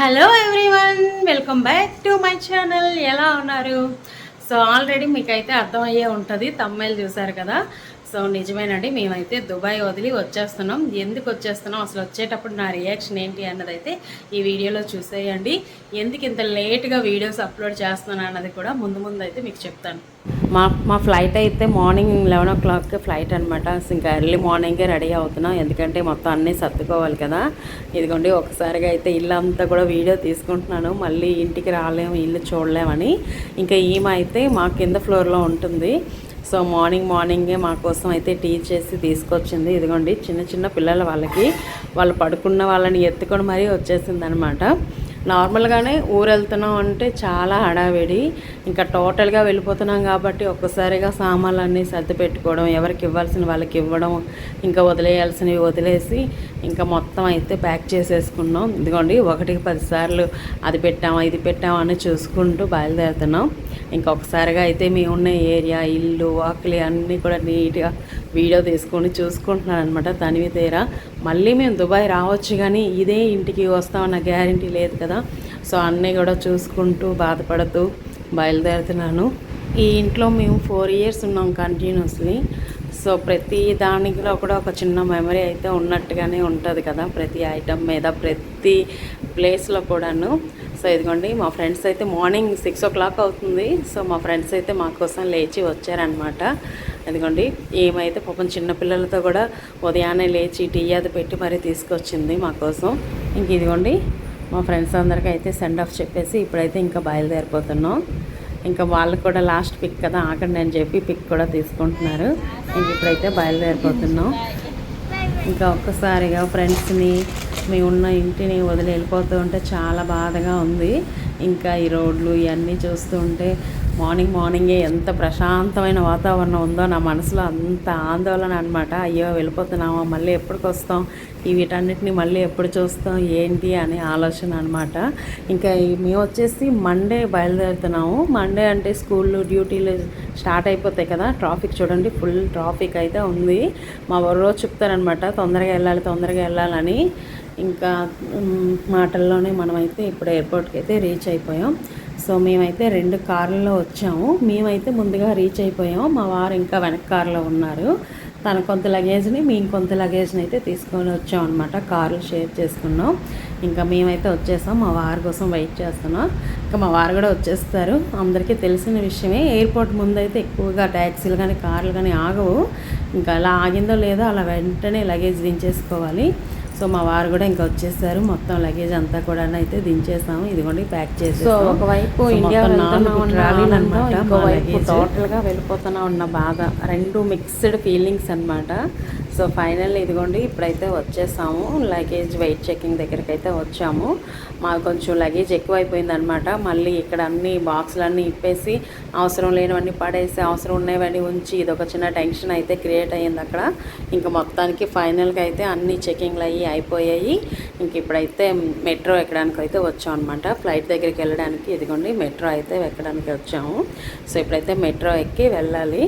Hello everyone welcome back to my channel ఎలా ఉన్నారు? So already మీకైతే అర్థమయ్యే ఉంటుంది తమ్మాయిలు చూసారు కదా? సో నిజమేనండి మేమైతే దుబాయ్ వదిలి వచ్చేస్తున్నాం. ఎందుకు వచ్చేస్తున్నాం? అసలు వచ్చేటప్పుడు నా రియాక్షన్ ఏంటి అన్నది అయితే ఈ వీడియోలో చూసేయండి. ఎందుకు ఇంత లేట్గా వీడియోస్ అప్లోడ్ చేస్తున్నాను అన్నది కూడా ముందు ముందు అయితే మీకు చెప్తాను. మా మా ఫ్లైట్ అయితే మార్నింగ్ లెవెన్ ఓ క్లాక్కి ఫ్లైట్ అనమాట ఇంకా ఎర్లీ మార్నింగే రెడీ అవుతున్నాం. ఎందుకంటే మొత్తం అన్నీ సర్దుకోవాలి కదా. ఇదిగోండి ఒకసారిగా అయితే ఇల్లు అంతా కూడా వీడియో తీసుకుంటున్నాను. మళ్ళీ ఇంటికి రాలేము ఇల్లు చూడలేమని. ఇంకా ఈమె అయితే మా కింద ఫ్లోర్లో ఉంటుంది. సో మార్నింగ్ మార్నింగే మా కోసం అయితే టీ చేసి తీసుకొచ్చింది. ఇదిగోండి చిన్న చిన్న పిల్లల వాళ్ళకి. వాళ్ళు పడుకున్న వాళ్ళని ఎత్తుకొని మరీ వచ్చేసింది అనమాట నార్మల్గానే ఊరు వెళ్తున్నాం అంటే చాలా హడావిడి. ఇంకా టోటల్గా వెళ్ళిపోతున్నాం కాబట్టి ఒక్కసారిగా సామాన్లన్నీ సర్ది పెట్టుకోవడం ఎవరికి ఇవ్వాల్సిన వాళ్ళకి ఇవ్వడం ఇంకా వదిలేయాల్సినవి వదిలేసి ఇంకా మొత్తం అయితే ప్యాక్ చేసేసుకున్నాం. ఇదిగోండి ఒకటికి పదిసార్లు అది పెట్టామా ఇది పెట్టామా అని చూసుకుంటూ బయలుదేరుతున్నాం. ఇంకా ఒకసారిగా అయితే మేము ఉన్న ఏరియా ఇల్లు వాకిలి అన్నీ కూడా నీట్గా వీడియో తీసుకొని చూసుకుంటున్నాను అనమాట తనివి తీరా మళ్ళీ మేము దుబాయ్ రావచ్చు కానీ ఇదే ఇంటికి వస్తామన్న గ్యారంటీ లేదు కదా. సో అన్నీ కూడా చూసుకుంటూ బాధపడుతూ బయలుదేరుతున్నాను. ఈ ఇంట్లో మేము ఫోర్ ఇయర్స్ ఉన్నాం కంటిన్యూస్లీ. సో ప్రతి దానిలో కూడా ఒక చిన్న మెమరీ అయితే ఉన్నట్టుగానే ఉంటుంది కదా ప్రతి ఐటమ్ మీద ప్రతి ప్లేస్లో కూడాను. సో ఇదిగోండి మా ఫ్రెండ్స్ అయితే మార్నింగ్ సిక్స్ ఓ క్లాక్ అవుతుంది. సో మా ఫ్రెండ్స్ అయితే మా కోసం లేచి వచ్చారనమాట ఇదిగోండి ఏమైతే పాపం చిన్నపిల్లలతో కూడా ఉదయాన్నే లేచి టీ అది పెట్టి మరీ తీసుకొచ్చింది మా కోసం. ఇంక ఇదిగోండి మా ఫ్రెండ్స్ అందరికీ అయితే సెండ్ ఆఫ్ చెప్పేసి ఇప్పుడైతే ఇంకా బయలుదేరిపోతున్నాం. ఇంకా వాళ్ళకు కూడా లాస్ట్ పిక్ కదా ఆకండి అని చెప్పి పిక్ కూడా తీసుకుంటున్నారు. ఇంక ఇప్పుడైతే బయలుదేరిపోతున్నాం. ఇంకా ఒక్కసారిగా ఫ్రెండ్స్ని మేము ఉన్న ఇంటిని వదిలి వెళ్ళిపోతూ ఉంటే చాలా బాధగా ఉంది. ఇంకా ఈ రోడ్లు ఇవన్నీ చూస్తూ ఉంటే మార్నింగ్ మార్నింగే ఎంత ప్రశాంతమైన వాతావరణం ఉందో నా మనసులో అంత ఆందోళన అనమాట అయ్యో వెళ్ళిపోతున్నామా? మళ్ళీ ఎప్పటికి వస్తాం? ఈ వీటన్నిటిని మళ్ళీ ఎప్పుడు చూస్తాం? ఏంటి అనే ఆలోచన అనమాట ఇంకా మేము వచ్చేసి మండే బయలుదేరుతున్నాము. మండే అంటే స్కూళ్ళు డ్యూటీలు స్టార్ట్ అయిపోతాయి కదా. ట్రాఫిక్ చూడండి ఫుల్ ట్రాఫిక్ అయితే ఉంది. మా రోజు చెప్తారనమాట తొందరగా వెళ్ళాలి తొందరగా వెళ్ళాలని. ఇంకా మాటల్లోనే మనమైతే ఇప్పుడు ఎయిర్పోర్ట్కి అయితే రీచ్ అయిపోయాం. సో మేమైతే రెండు కార్లలో వచ్చాము. మేమైతే ముందుగా రీచ్ అయిపోయాము. మా వారు ఇంకా వెనక కార్లో ఉన్నారు. తన కొంత లగేజ్ని మేము కొంత లగేజ్ని అయితే తీసుకొని వచ్చాం అనమాట కార్లు షేర్ చేసుకున్నాం. ఇంకా మేమైతే వచ్చేసాం. మా వారి కోసం వెయిట్ చేస్తున్నాం. ఇంకా మా వారు కూడా వచ్చేస్తారు. అందరికీ తెలిసిన విషయమే ఎయిర్పోర్ట్ ముందైతే ఎక్కువగా ట్యాక్సీలు కానీ కార్లు కానీ ఆగవు. ఇంకా అలా ఆగిందో లేదో అలా వెంటనే లగేజ్ దించేసుకోవాలి. సో మా వారు కూడా ఇంకా వచ్చేసారు. మొత్తం లగేజ్ అంతా కూడా అయితే దించేసాము. ఇదిగోండి ప్యాక్ చేసి సో ఒకవైపు ఇండియా అనమాట ఇంకోవైపు టోటల్గా వెళ్ళిపోతున్నా ఉన్న బాధ. రెండు మిక్స్డ్ ఫీలింగ్స్ అన్నమాట. సో ఫైనల్ ఇదిగోండి ఇప్పుడైతే వచ్చేసాము. లగేజ్ వెయిట్ చెకింగ్ దగ్గరికి అయితే వచ్చాము. మాకు కొంచెం లగేజ్ ఎక్కువైపోయింది అనమాట మళ్ళీ ఇక్కడ అన్ని బాక్సులన్నీ ఇప్పేసి అవసరం లేనివన్నీ పడేసి అవసరం ఉన్నవన్నీ ఉంచి ఇది ఒక చిన్న టెన్షన్ అయితే క్రియేట్ అయ్యింది అక్కడ. ఇంకా మొత్తానికి ఫైనల్గా అయితే అన్ని చెకింగ్లు అయ్యి అయిపోయాయి. ఇంక ఇప్పుడైతే మెట్రో ఎక్కడానికి అయితే వచ్చాం అనమాట ఫ్లైట్ దగ్గరికి వెళ్ళడానికి ఇదిగోండి మెట్రో అయితే ఎక్కడానికి వచ్చాము. సో ఇప్పుడైతే మెట్రో ఎక్కి వెళ్ళాలి.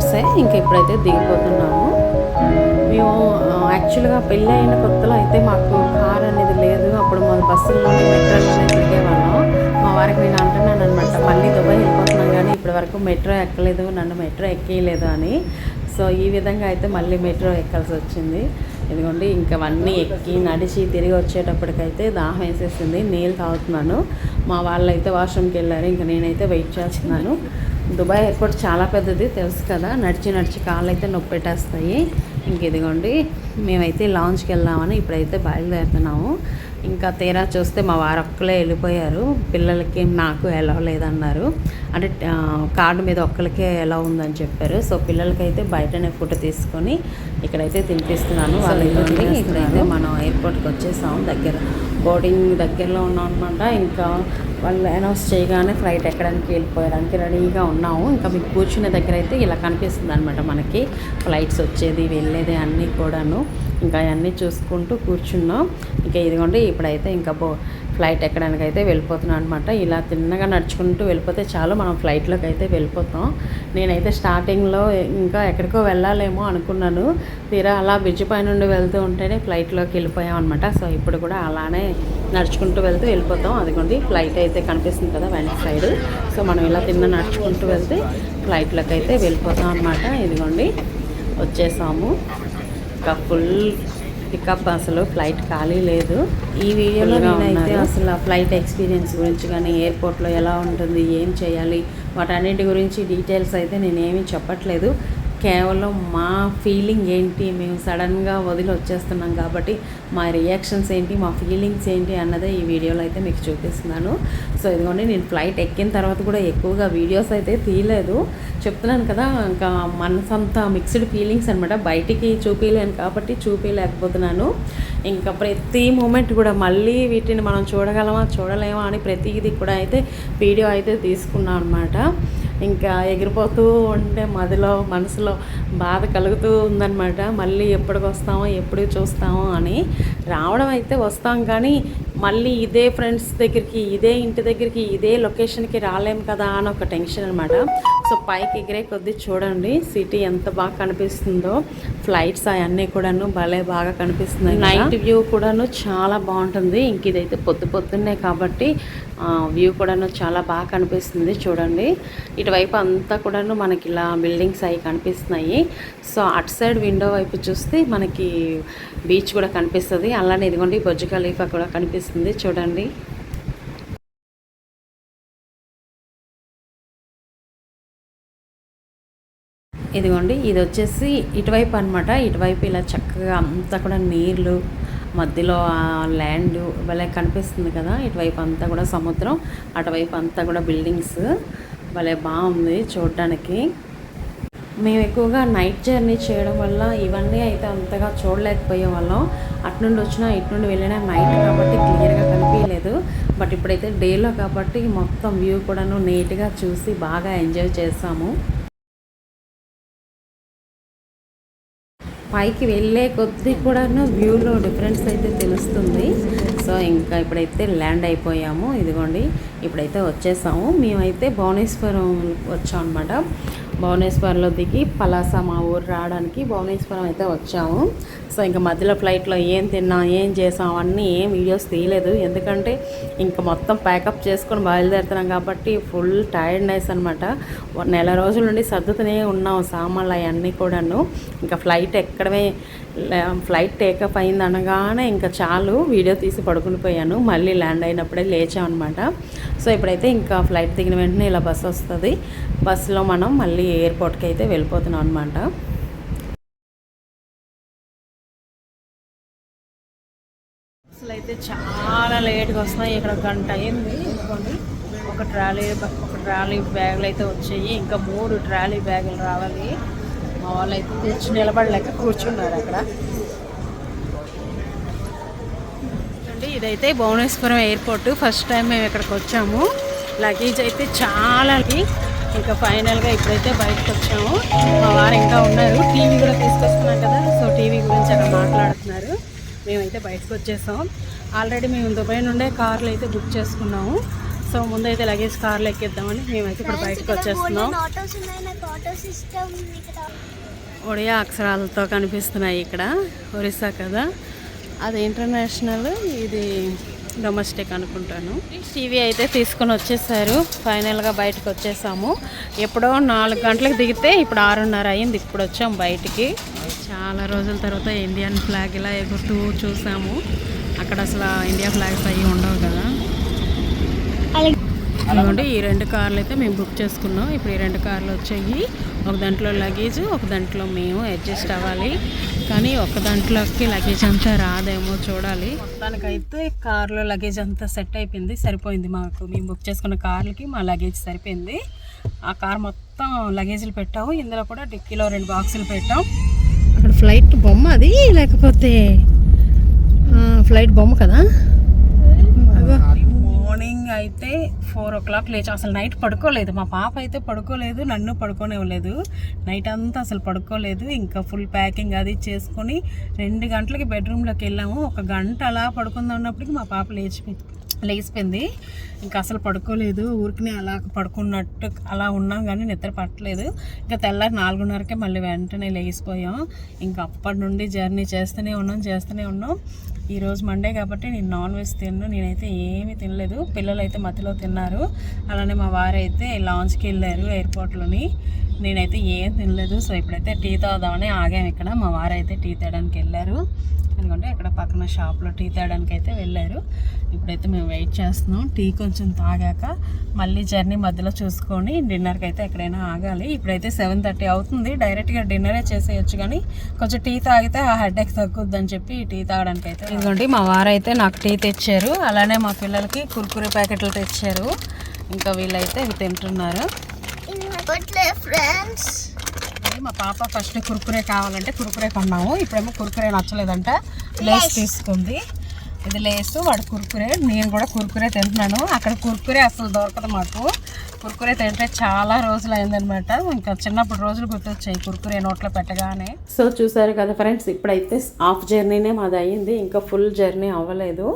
మినిట్సే ఇంకా ఇప్పుడైతే దిగిపోతున్నాము. మేము యాక్చువల్గా పెళ్ళి అయిన కొత్తలో అయితే మాకు కార్ అనేది లేదు. అప్పుడు మా బస్సుల్లోనే మెట్రోలోనే తిరిగేవాళ్ళం మా వారికి నేను అంటున్నాను అనమాట మళ్ళీ దుబాయ్ వెళ్ళిపోతున్నాం కానీ ఇప్పటి వరకు మెట్రో ఎక్కలేదు నన్ను మెట్రో ఎక్కేయలేదు అని. సో ఈ విధంగా అయితే మళ్ళీ మెట్రో ఎక్కాల్సి వచ్చింది. ఇదిగోండి ఇంకవన్నీ ఎక్కి నడిచి తిరిగి వచ్చేటప్పటికైతే దాహం వేసేసింది నీళ్ళు తాగుతున్నాను. మా వాళ్ళు అయితే వాష్రూమ్కి వెళ్ళారు ఇంకా నేనైతే వెయిట్ చేస్తున్నాను. దుబాయ్ ఎయిర్పోర్ట్ చాలా పెద్దది తెలుసు కదా. నడిచి నడిచి కాళ్ళు అయితే నొప్పి పెట్టేస్తాయి ఇంక ఇదిగోండి మేమైతే లాంచ్కి వెళ్దామని ఇప్పుడైతే బయలుదేరుతున్నాము. ఇంకా తీరా చూస్తే మా వారు ఒక్కలే వెళ్ళిపోయారు. పిల్లలకి నాకు ఎలా లేదన్నారు. అంటే కార్డు మీద ఒక్కరికే ఎలా ఉందని చెప్పారు. సో పిల్లలకైతే బయటనే ఫుడ్ తీసుకొని ఇక్కడైతే తినిపిస్తున్నాను. వాళ్ళు ఇక్కడైతే మనం ఎయిర్పోర్ట్కి వచ్చేసాం దగ్గర. బోర్డింగ్ దగ్గరలో ఉన్నాం అనమాట ఇంకా వాళ్ళు అనౌన్స్ చేయగానే ఫ్లైట్ ఎక్కడానికి వెళ్ళిపోయడానికి రెడీగా ఉన్నాము. ఇంకా మీకు కూర్చునే దగ్గర అయితే ఇలా కనిపిస్తుంది అనమాట మనకి. ఫ్లైట్స్ వచ్చేది వెళ్ళేది అన్నీ కూడాను. ఇంకా అవన్నీ చూసుకుంటూ కూర్చున్నాం. ఇంకా ఇదిగోండి ఇప్పుడైతే ఇంకా బో ఫ్లైట్ ఎక్కడానికి అయితే వెళ్ళిపోతున్నాం అనమాట ఇలా తిన్నగా నడుచుకుంటూ వెళ్ళిపోతే చాలు మనం ఫ్లైట్లోకి అయితే వెళ్ళిపోతాం. నేనైతే స్టార్టింగ్లో ఇంకా ఎక్కడికో వెళ్ళాలేమో అనుకున్నాను. తీరా అలా బ్రిడ్జ్ పై నుండి వెళ్తూ ఉంటేనే ఫ్లైట్లోకి వెళ్ళిపోయాం అనమాట సో ఇప్పుడు కూడా అలానే నడుచుకుంటూ వెళ్తూ వెళ్ళిపోతాం. అదిగోండి ఫ్లైట్ అయితే కనిపిస్తుంది కదా వెనక సైడ్. సో మనం ఇలా తిన్న నడుచుకుంటూ వెళ్తే ఫ్లైట్లోకి అయితే వెళ్ళిపోతాం అనమాట ఇదిగోండి వచ్చేసాము. ఇంకా ఫుల్ పికప్ అసలు ఫ్లైట్ ఖాళీ లేదు. ఈ వీడియోలో నేనైతే అసలు ఆ ఫ్లైట్ ఎక్స్పీరియన్స్ గురించి కానీ ఎయిర్పోర్ట్లో ఎలా ఉంటుంది ఏం చేయాలి వాటన్నిటి గురించి డీటెయిల్స్ అయితే నేనేమీ చెప్పట్లేదు. కేవలం మా ఫీలింగ్ ఏంటి? మేము సడన్గా వదిలి వచ్చేస్తున్నాం కాబట్టి మా రియాక్షన్స్ ఏంటి? మా ఫీలింగ్స్ ఏంటి? అన్నదే ఈ వీడియోలో అయితే మీకు చూపిస్తున్నాను. సో ఇదిగోండి నేను ఫ్లైట్ ఎక్కిన తర్వాత కూడా ఎక్కువగా వీడియోస్ అయితే తీయలేదు. చెప్తున్నాను కదా ఇంకా మనసంతా మిక్స్డ్ ఫీలింగ్స్ అనమాట బయటికి చూపించలేను కాబట్టి చూపించలేకపోతున్నాను ఇంకా ప్రతి మూమెంట్ కూడా మళ్ళీ వీటిని మనం చూడగలమా? చూడలేమా అని ప్రతిదీ కూడా అయితే వీడియో అయితే తీసుకున్నాను అనమాట ఇంకా ఎగిరిపోతూ ఉంటే మదిలో మనసులో బాధ కలుగుతూ ఉందన్నమాట. మళ్ళీ ఎప్పటికి వస్తామో ఎప్పుడు చూస్తామో అని రావడం అయితే వస్తాం కానీ మళ్ళీ ఇదే ఫ్రెండ్స్ దగ్గరికి ఇదే ఇంటి దగ్గరికి ఇదే లొకేషన్కి రాలేం కదా అని ఒక టెన్షన్ అనమాట సో పైకి ఎగిరే కొద్దీ చూడండి సిటీ ఎంత బాగా కనిపిస్తుందో. ఫ్లైట్స్ అవన్నీ కూడాను భలే బాగా కనిపిస్తున్నాయి నైట్ వ్యూ కూడాను చాలా బాగుంటుంది. ఇంక ఇదైతే పొద్దు పొద్దున్నే కాబట్టి వ్యూ కూడాను చాలా బాగా కనిపిస్తుంది చూడండి. ఇటువైపు అంతా కూడాను మనకి ఇలా బిల్డింగ్స్ అవి కనిపిస్తున్నాయి. సో అటు సైడ్ విండో వైపు చూస్తే మనకి బీచ్ కూడా కనిపిస్తుంది. అలానే ఇదిగోండి బొజ్జు ఖలీఫా కూడా కనిపిస్తుంది చూడండి. ఇదిగోండి ఇది వచ్చేసి ఇటువైపు అనమాట ఇటువైపు ఇలా చక్కగా అంతా కూడా నీళ్ళు మధ్యలో ఆ ల్యాండ్ భలే కనిపిస్తుంది కదా. ఇటువైపు అంతా కూడా సముద్రం అటువైపు అంతా కూడా బిల్డింగ్స్. భలే బాగుంది చూడడానికి. మేము ఎక్కువగా నైట్ జర్నీ చేయడం వల్ల ఇవన్నీ అయితే అంతగా చూడలేకపోయే వాళ్ళం. అటు నుండి వచ్చినా ఇటు నుండి వెళ్ళినా నైట్ కాబట్టి క్లియర్గా కనిపించలేదు బట్ ఇప్పుడైతే డేలో కాబట్టి మొత్తం వ్యూ కూడాను నీట్గా చూసి బాగా ఎంజాయ్ చేసాము. పైకి వెళ్ళే కొద్దీ కూడాను వ్యూలో డిఫరెన్స్ అయితే తెలుస్తుంది. సో ఇంకా ఇప్పుడైతే ల్యాండ్ అయిపోయాము. ఇదిగోండి ఇప్పుడైతే వచ్చేసాము. మేమైతే భువనేశ్వరం వచ్చాం అనమాట భువనేశ్వర్లో దిగి పలాస మా ఊరు రావడానికి భువనేశ్వరం అయితే వచ్చాము. సో ఇంకా మధ్యలో ఫ్లైట్లో ఏం తిన్నాం ఏం చేసాం అన్నీ ఏం వీడియోస్ తీయలేదు. ఎందుకంటే ఇంకా మొత్తం ప్యాకప్ చేసుకొని బయలుదేరుతున్నాం కాబట్టి ఫుల్ టైర్డ్నెస్ అనమాట నెల రోజుల నుండి సర్దుతూనే ఉన్నాం సామాన్లు అవన్నీ కూడాను. ఇంకా ఫ్లైట్ ఎక్కడమే ఫ్లైట్ టేకప్ అయింది అనగానే ఇంకా చాలు వీడియో తీసి పడుకుని పోయాను. మళ్ళీ ల్యాండ్ అయినప్పుడే లేచాం అనమాట సో ఇప్పుడైతే ఇంకా ఫ్లైట్ దిగిన వెంటనే ఇలా బస్సు వస్తుంది. బస్సులో మనం మళ్ళీ ఎయిర్పోర్ట్కి అయితే వెళ్ళిపోతున్నాం అనమాట బస్సులు అయితే చాలా లేట్గా వస్తున్నాయి. ఇక్కడ గంట అయింది. ఒక ట్రాలీ ఒక ట్రాలీ బ్యాగులు అయితే వచ్చాయి. ఇంకా మూడు ట్రాలీ బ్యాగులు రావాలి. మా వాళ్ళు అయితే తెచ్చి నిలబడలేక కూర్చున్నారు అక్కడ. చూడండి ఇదైతే భువనేశ్వరం ఎయిర్పోర్ట్. ఫస్ట్ టైం మేము ఇక్కడికి వచ్చాము. లగేజ్ అయితే చాలా ఇంకా ఫైనల్గా ఇప్పుడైతే బయటకు వచ్చాము. మా వారు ఇంకా ఉన్నారు. టీవీ కూడా తీసుకొస్తున్నాం కదా సో టీవీ గురించి అక్కడ మాట్లాడుతున్నారు. మేమైతే బయటకు వచ్చేసాం. ఆల్రెడీ మేము దుబాయ్ నుండే కార్లు అయితే బుక్ చేసుకున్నాము. సో ముందైతే లగేజ్ కార్లు ఎక్కిద్దామని మేమైతే ఇప్పుడు బయటకు వచ్చేస్తున్నాం. ఒడియా అక్షరాలతో కనిపిస్తున్నాయి ఇక్కడ ఒరిస్సా కదా. అది ఇంటర్నేషనల్ ఇది డొమెస్టిక్ అనుకుంటాను. టీవీ అయితే తీసుకొని వచ్చేసారు. ఫైనల్గా బయటకు వచ్చేసాము. ఎప్పుడో నాలుగు గంటలకు దిగితే ఇప్పుడు ఆరున్నర అయింది. ఇప్పుడు వచ్చాము బయటికి. చాలా రోజుల తర్వాత ఇండియన్ ఫ్లాగ్ ఇలా ఎగురుతూ చూసాము. అక్కడ అసలు ఇండియా ఫ్లాగ్స్ అవి ఉండవు కదా. ఇదిగోండి ఈ రెండు కార్లు అయితే మేము బుక్ చేసుకున్నాం. ఇప్పుడు ఈ రెండు కార్లు వచ్చాయి. ఒక దాంట్లో లగేజ్ ఒక దాంట్లో మేము అడ్జస్ట్ అవ్వాలి. కానీ ఒక దాంట్లోకి లగేజ్ అంతా రాదేమో చూడాలి. మొత్తానికైతే కార్లో లగేజ్ అంతా సెట్ అయిపోయింది సరిపోయింది మాకు. మేము బుక్ చేసుకున్న కార్లకి మా లగేజ్ సరిపోయింది. ఆ కార్ మొత్తం లగేజ్లు పెట్టాము. ఇందులో కూడా డిక్కీలో రెండు బాక్సులు పెట్టాం. అక్కడ ఫ్లైట్ బొమ్మ అది లేకపోతే ఫ్లైట్ బొమ్మ కదా? అయితే ఫోర్ ఓ క్లాక్ లేచి అసలు నైట్ పడుకోలేదు. మా పాప అయితే పడుకోలేదు నన్ను పడుకోనివ్వలేదు. నైట్ అంతా అసలు పడుకోలేదు. ఇంకా ఫుల్ ప్యాకింగ్ అది చేసుకొని రెండు గంటలకి బెడ్రూమ్లోకి వెళ్ళాము. ఒక గంట అలా పడుకుందా ఉన్నప్పటికి మా పాప లేచిపోయింది లేచిపోయింది. ఇంకా అసలు పడుకోలేదు. ఊరికనే అలా పడుకున్నట్టు అలా ఉన్నాం కానీ నిద్ర పట్టలేదు. ఇంకా తెల్లారి నాలుగున్నరకే మళ్ళీ వెంటనే లేచిపోయాం. ఇంకా అప్పటి నుండి జర్నీ చేస్తూనే ఉన్నాం చేస్తూనే ఉన్నాం. ఈరోజు మండే కాబట్టి నేను నాన్ వెజ్ తిన్ను. నేనైతే ఏమీ తినలేదు. పిల్లలు అయితే మధ్యలో తిన్నారు. అలానే మా వారైతే లాంచ్కి వెళ్ళారు ఎయిర్పోర్ట్లోని నేనైతే ఏం తినలేదు. సో ఇప్పుడైతే టీ తాగుదామని ఆగాను ఇక్కడ. మా వారైతే టీ తేయడానికి వెళ్ళారు. ఎందుకంటే ఇక్కడ పక్కన షాప్లో టీ తేయడానికి అయితే వెళ్ళారు. ఇప్పుడైతే మేము వెయిట్ చేస్తున్నాం. టీ కొంచెం తాగాక మళ్ళీ జర్నీ మధ్యలో చూసుకొని డిన్నర్కి అయితే ఎక్కడైనా ఆగాలి. ఇప్పుడైతే సెవెన్ థర్టీ అవుతుంది. డైరెక్ట్గా డిన్నరే చేసేయచ్చు కానీ కొంచెం టీ తాగితే ఆ హెడ్ ఎక్ తగ్గుద్దని చెప్పి టీ తాగడానికి అయితే ఇదిగోండి మా వారైతే నాకు టీ తెచ్చారు. అలానే మా పిల్లలకి కుర్కురే ప్యాకెట్లు తెచ్చారు. ఇంకా వీళ్ళైతే ఇవి తింటున్నారు. ఫ్రెండ్స్. మా పాప ఫస్ట్ కుర్కురే కావాలంటే కుర్కురే కొన్నాము. ఇప్పుడేమో కుర్కురే నచ్చలేదంట. లేస్ తీసుకుంది. ఇది లేసు వాడు కుర్కురే నేను కూడా కుర్కురే తింటున్నాను. అక్కడ కుర్కురే అసలు దొరకదు మాకు. కుర్కురే తింటే చాలా రోజులు అయిందనమాట ఇంకా చిన్నప్పుడు రోజులు గుర్తొచ్చాయి కుర్కురే నోట్లో పెట్టగానే. సో చూసారు కదా ఫ్రెండ్స్ ఇప్పుడైతే హాఫ్ జర్నీనే మాది అయ్యింది. ఇంకా ఫుల్ జర్నీ అవ్వలేదు.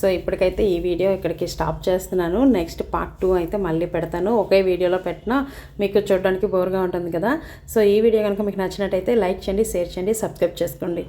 సో ఇప్పటికైతే ఈ వీడియో ఇక్కడికి స్టాప్ చేస్తున్నాను. నెక్స్ట్ పార్ట్ టూ అయితే మళ్ళీ పెడతాను. ఒకే వీడియోలో పెట్టినా మీకు చూడడానికి బోర్గా ఉంటుంది కదా. సో ఈ వీడియో కనుక మీకు నచ్చినట్టయితే లైక్ చేయండి షేర్ చేయండి సబ్స్క్రైబ్ చేసుకోండి.